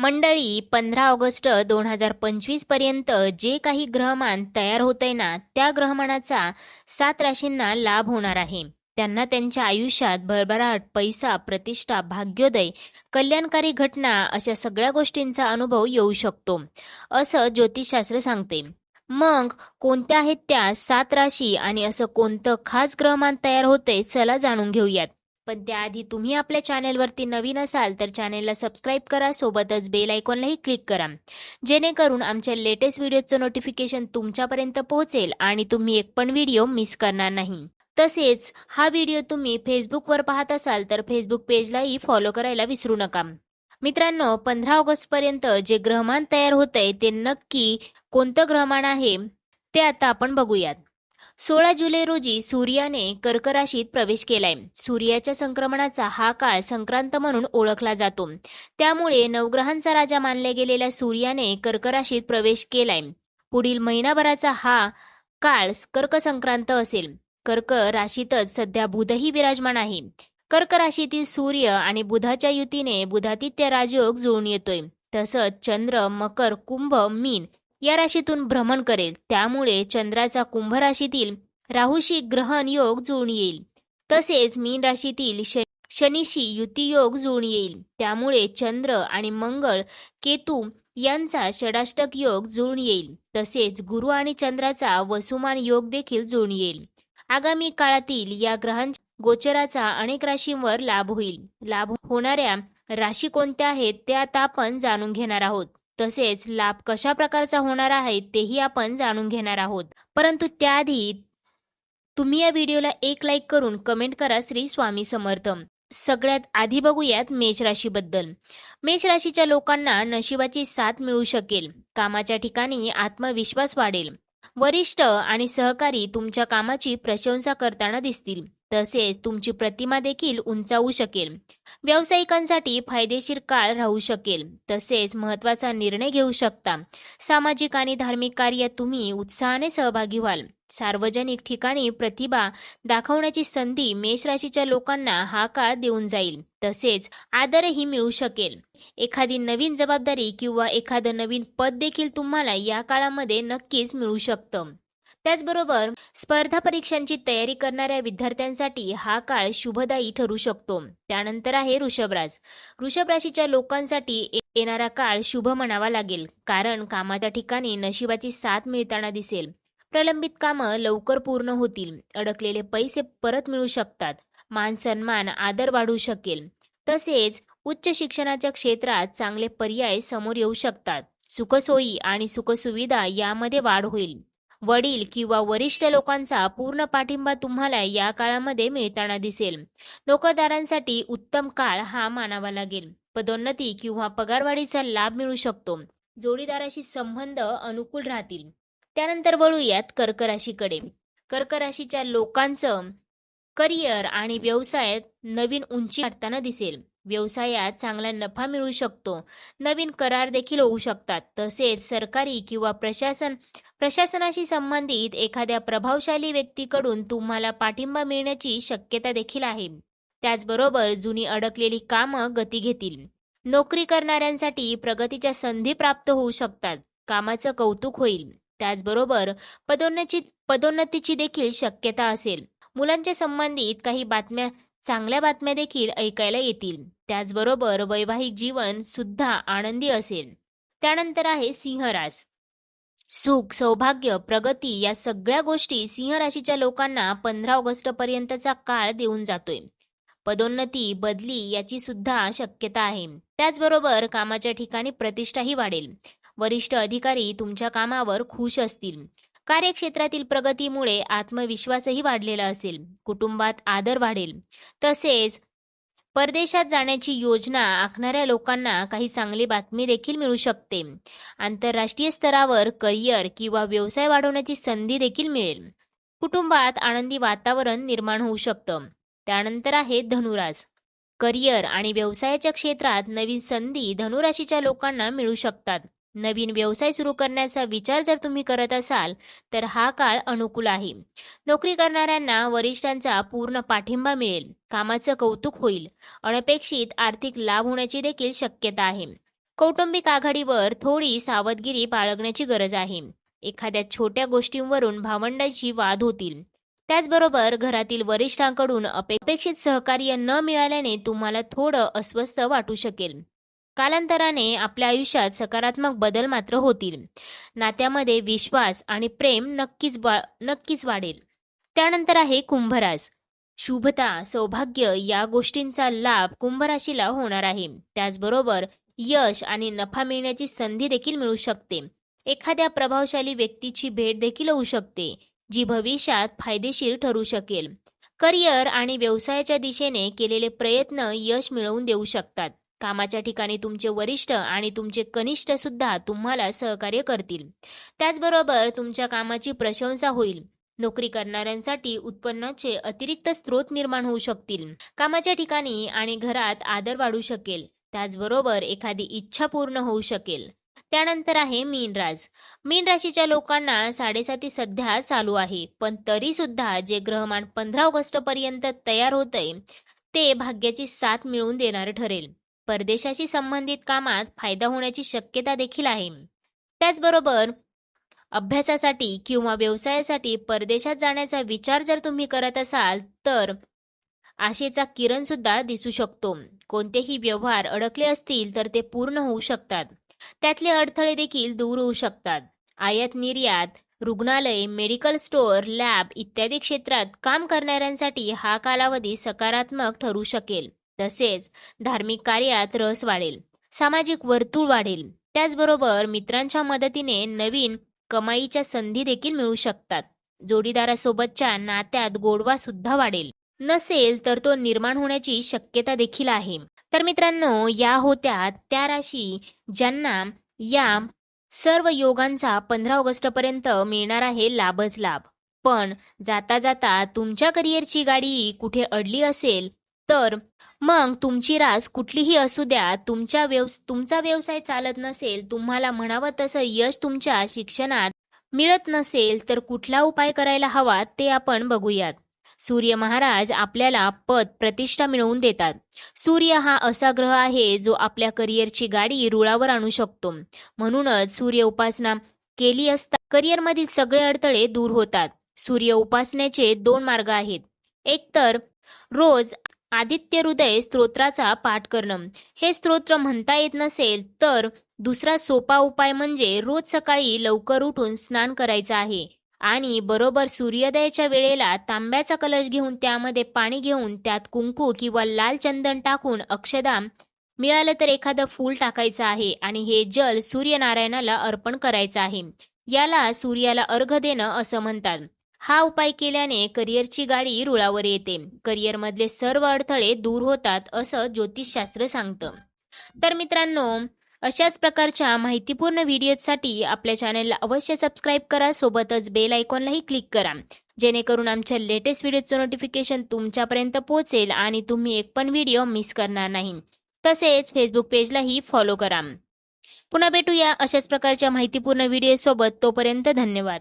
मंडळी पंधरा ऑगस्ट दोन हजार पंचवीसपर्यंत जे काही ग्रहमान तयार होत आहे ना त्या ग्रहमानाचा सात राशींना लाभ होणार आहे. त्यांना त्यांच्या आयुष्यात भरभराट पैसा प्रतिष्ठा भाग्योदय कल्याणकारी घटना अशा सगळ्या गोष्टींचा अनुभव येऊ शकतो. असं ज्योतिषशास्त्र सांगते. मग कोणत्या आहेत त्या सात राशी आणि असं कोणतं खास ग्रहमान तयार होते चला जाणून घेऊयात. पण त्याआधी तुम्ही आपल्या चॅनेलवरती नवीन असाल तर चॅनेलला सबस्क्राईब करा सोबतच बेल आयकॉनलाही क्लिक करा. जेणेकरून आमच्या लेटेस्ट व्हिडिओचं नोटिफिकेशन तुमच्यापर्यंत पोहोचेल आणि तुम्ही एक पण व्हिडिओ मिस करणार नाही. तसेच हा व्हिडिओ तुम्ही फेसबुकवर पाहत असाल तर फेसबुक पेजलाही फॉलो करायला विसरू नका. मित्रांनो पंधरा ऑगस्टपर्यंत जे ग्रहमान तयार होतंय ते नक्की कोणतं ग्रहमान आहे ते आता आपण बघूयात. सोळा जुलै रोजी सूर्याने कर्कराशीत प्रवेश केलाय. सूर्याच्या संक्रमणाचा हा काळ संक्रांत म्हणून ओळखला जातो. त्यामुळे नवग्रहांचा राजा मानल्या गेलेल्या सूर्याने कर्क राशीत प्रवेश केलाय. पुढील महिनाभराचा हा काळ कर्क संक्रांत असेल. कर्क राशीतच सध्या बुधही विराजमान आहे. कर्क राशीतील सूर्य आणि बुधाच्या युतीने बुधातित्य राजयोग जुळून येतोय. तसंच चंद्र मकर कुंभ मीन या राशीतून भ्रमण करेल. त्यामुळे चंद्राचा कुंभ राशीतील राहूशी ग्रहण योग जुळून येईल. तसेच मीन राशीतील शनीशी युती योग जुळून येईल. त्यामुळे चंद्र आणि मंगळ केतू यांचा षडाष्टक योग जुळून येईल. तसेच गुरु आणि चंद्राचा वसुमान योग देखील जुळून येईल. आगामी काळातील या ग्रहांच्या गोचराचा अनेक राशींवर लाभ होईल. लाभ होणाऱ्या राशी कोणत्या आहेत ते आता आपण जाणून घेणार आहोत. तसेच लाभ कशा प्रकारचा होणार आहे तेही आपण जाणून घेणार आहोत. परंतु त्याआधी तुम्ही या व्हिडिओला एक लाईक करून कमेंट करा श्री स्वामी समर्थ. सगळ्यात आधी बघूयात मेष राशीबद्दल. मेष राशीच्या लोकांना नशिबाची साथ मिळू शकेल. कामाच्या ठिकाणी आत्मविश्वास वाढेल. वरिष्ठ आणि सहकारी तुमच्या कामाची प्रशंसा करताना दिसतील. तसेच तुमची प्रतिमा देखील उंचावू शकेल. व्यावसायिकांसाठी फायदेशीर काळ राहू शकेल. तसेच महत्त्वाचा निर्णय घेऊ शकता. सामाजिक आणि धार्मिक कार्यात तुम्ही उत्साहाने सहभागी व्हाल. सार्वजनिक ठिकाणी प्रतिभा दाखवण्याची संधी मेष राशीच्या लोकांना हा काळ देऊन जाईल. तसेच आदरही मिळू शकेल. एखादी नवीन जबाबदारी किंवा एखादं नवीन पद देखील तुम्हाला या काळामध्ये नक्कीच मिळू शकतं. त्याचबरोबर स्पर्धा परीक्षांची तयारी करणाऱ्या विद्यार्थ्यांसाठी हा काळ शुभदायी ठरू शकतो. त्यानंतर आहे वृषभराज वृषभ राशीच्या लोकांसाठी येणारा काळ शुभ म्हणावा लागेल कारण कामाच्या ठिकाणी नशिबाची साथ मिळताना दिसेल. प्रलंबित कामं लवकर पूर्ण होतील अडकलेले पैसे परत मिळू शकतात मान सन्मान आदर वाढू शकेल. तसेच उच्च शिक्षणाच्या क्षेत्रात चांगले पर्याय समोर येऊ शकतात. सुखसोयी आणि सुखसुविधा यामध्ये वाढ होईल. वडील किंवा वरिष्ठ लोकांचा पूर्ण पाठिंबा तुम्हाला या काळामध्ये मिळताना दिसेल. नोकरदारांसाठी उत्तम काळ हा मानावा लागेल. पदोन्नती किंवा पगारवाढीचा लाभ मिळू शकतो. जोडीदाराशी संबंध अनुकूल राहतील. त्यानंतर वळूयात कर्क राशीकडे कर्क राशीच्या लोकांचं करिअर आणि व्यवसायात नवीन उंची गाठताना दिसेल. व्यवसायात चांगला नफा मिळू शकतो. नवीन करार देखील होऊ शकतात. तसेच सरकारी किंवा प्रशासन प्रशासनाशी संबंधित एखाद्या प्रभावशाली व्यक्तीकडून तुम्हाला पाठिंबा मिळण्याची शक्यता देखील आहे. त्याचबरोबर जुनी अडकलेली कामं गती घेतील. नोकरी करणाऱ्यांसाठी प्रगतीच्या संधी प्राप्त होऊ शकतात. कामाचं कौतुक होईल. त्याचबरोबर पदोन्नती पदोन्नतीची देखील शक्यता असेल. मुलांच्या संबंधित काही बातम्या चांगल्या बातम्या देखील ऐकायला येतील. त्याचबरोबर वैवाहिक जीवन सुद्धा आनंदी असेल. त्यानंतर आहे सिंहराज. सुख सौभाग्य प्रगती या सगळ्या गोष्टी सिंह राशीच्या लोकांना पंधरा ऑगस्ट पर्यंतचा काळ देऊन जातोय. पदोन्नती बदली याची सुद्धा शक्यता आहे. त्याचबरोबर कामाच्या ठिकाणी प्रतिष्ठाही वाढेल. वरिष्ठ अधिकारी तुमच्या कामावर खुश असतील. कार्यक्षेत्रातील प्रगतीमुळे आत्मविश्वासही वाढलेला असेल. कुटुंबात आदर वाढेल. तसेच परदेशात जाण्याची योजना आखणाऱ्या लोकांना काही चांगली बातमी देखील मिळू शकते. आंतरराष्ट्रीय स्तरावर करिअर किंवा व्यवसाय वाढवण्याची संधी देखील मिळेल. कुटुंबात आनंदी वातावरण निर्माण होऊ शकतं. त्यानंतर आहे धनुराज. करिअर आणि व्यवसायाच्या क्षेत्रात नवीन संधी धनुराशीच्या लोकांना मिळू शकतात. नवीन व्यवसाय सुरू करण्याचा विचार जर तुम्ही करत असाल तर हा काळ अनुकूल आहे. नोकरी करणाऱ्यांना वरिष्ठांचा पूर्ण पाठिंबा मिळेल कामाचं कौतुक होईल अनपेक्षित आर्थिक लाभ होण्याची देखील शक्यता आहे. कौटुंबिक आघाडीवर थोडी सावधगिरी बाळगण्याची गरज आहे. एखाद्या छोट्या गोष्टींवरून भावंडांची वाद होतील. त्याचबरोबर घरातील वरिष्ठांकडून अपेक्षित सहकार्य न मिळाल्याने तुम्हाला थोडं अस्वस्थ वाटू शकेल. कालांतराने आपल्या आयुष्यात सकारात्मक बदल मात्र होतील. नात्यामध्ये विश्वास आणि प्रेम नक्कीच वा नक्कीच वाढेल. त्यानंतर आहे कुंभराज. शुभता सौभाग्य या गोष्टींचा लाभ कुंभराशीला होणार आहे. त्याचबरोबर यश आणि नफा मिळण्याची संधी देखील मिळू शकते. एखाद्या प्रभावशाली व्यक्तीची भेट देखील होऊ शकते जी भविष्यात फायदेशीर ठरू शकेल. करिअर आणि व्यवसायाच्या दिशेने केलेले प्रयत्न यश मिळवून देऊ शकतात. कामाच्या ठिकाणी तुमचे वरिष्ठ आणि तुमचे कनिष्ठ सुद्धा तुम्हाला सहकार्य करतील. त्याचबरोबर तुमच्या कामाची प्रशंसा होईल. नोकरी करणाऱ्यांसाठी उत्पन्नाचे अतिरिक्त स्रोत निर्माण होऊ शकतील. कामाच्या ठिकाणी आणि घरात आदर वाढू शकेल. त्याचबरोबर एखादी इच्छा पूर्ण होऊ शकेल. त्यानंतर आहे मीनराज मीन राशीच्या लोकांना साडेसाती सध्या चालू आहे. पण तरी सुद्धा जे ग्रहमान पंधरा ऑगस्ट पर्यंत तयार होतंय ते भाग्याची साथ मिळवून देणारे ठरेल. परदेशाशी संबंधित कामात फायदा होण्याची शक्यता देखील आहे. त्याचबरोबर अभ्यासासाठी किंवा व्यवसायासाठी परदेशात जाण्याचा विचार जर तुम्ही करत असाल तर आशेचा किरण सुद्धा दिसू शकतो. कोणतेही व्यवहार अडकले असतील तर ते पूर्ण होऊ शकतात. त्यातले अडथळे देखील दूर होऊ शकतात. आयात निर्यात रुग्णालय मेडिकल स्टोअर लॅब इत्यादी क्षेत्रात काम करणाऱ्यांसाठी हा कालावधी सकारात्मक ठरू शकेल. तसेच धार्मिक कार्यात रस वाढेल सामाजिक वर्तुळ वाढेल. त्याचबरोबर मित्रांच्या मदतीने नवीन कमाईच्या संधी देखील मिळू शकतात. जोडीदारासोबतच्या नात्यात गोडवा सुद्धा वाढेल. नसेल तर तो निर्माण होण्याची शक्यता देखील आहे. तर मित्रांनो या होत्या त्या राशी ज्यांना या सर्व योगांचा पंधरा ऑगस्टपर्यंत मिळणार आहे लाभच लाभ. पण जाता जाता तुमच्या करिअरची गाडी कुठे अडली असेल तर मग तुमची रास कुठलीही असू द्या तुमच्या व्यवस तुमचा व्यवसाय चालत नसेल तुम्हाला म्हणावं तसं यश तुमच्या शिक्षणात मिळत नसेल तर कुठला उपाय करायला हवा ते आपण बघूयात. सूर्य महाराज आपल्याला पद प्रतिष्ठा मिळवून देतात. सूर्य हा असा ग्रह आहे जो आपल्या करिअरची गाडी रुळावर आणू शकतो. म्हणूनच सूर्य उपासना केली असता करिअरमधील सगळे अडथळे दूर होतात. सूर्य उपासनेचे दोन मार्ग आहेत. एक तर रोज आदित्य हृदय स्तोत्राचा पाठ करणं. हे स्तोत्र म्हणता येत नसेल तर दुसरा सोपा उपाय म्हणजे रोज सकाळी लवकर उठून स्नान करायचं आहे. आणि बरोबर सूर्योदयाच्या वेळेला तांब्याचा कलश घेऊन त्यामध्ये पाणी घेऊन त्यात कुंकू किंवा लाल चंदन टाकून अक्षदाम मिळालं तर एखादं फूल टाकायचं आहे आणि हे जल सूर्यनारायणाला अर्पण करायचं आहे. याला सूर्याला अर्घ देणं असं म्हणतात. हा उपाय केल्याने करिअरची गाडी रुळावर येते. करिअरमधले सर्व अडथळे दूर होतात असं ज्योतिषशास्त्र सांगतं. तर मित्रांनो अशाच प्रकारच्या माहितीपूर्ण व्हिडिओसाठी आपल्या चॅनलला अवश्य सबस्क्राईब करा सोबतच बेल आयकॉनलाही क्लिक करा. जेणेकरून आमच्या लेटेस्ट व्हिडिओचं नोटिफिकेशन तुमच्यापर्यंत पोहोचेल आणि तुम्ही एक पण व्हिडिओ मिस करणार नाही. तसेच फेसबुक पेजलाही फॉलो करा. पुन्हा भेटूया अशाच प्रकारच्या माहितीपूर्ण व्हिडिओसोबत तोपर्यंत धन्यवाद.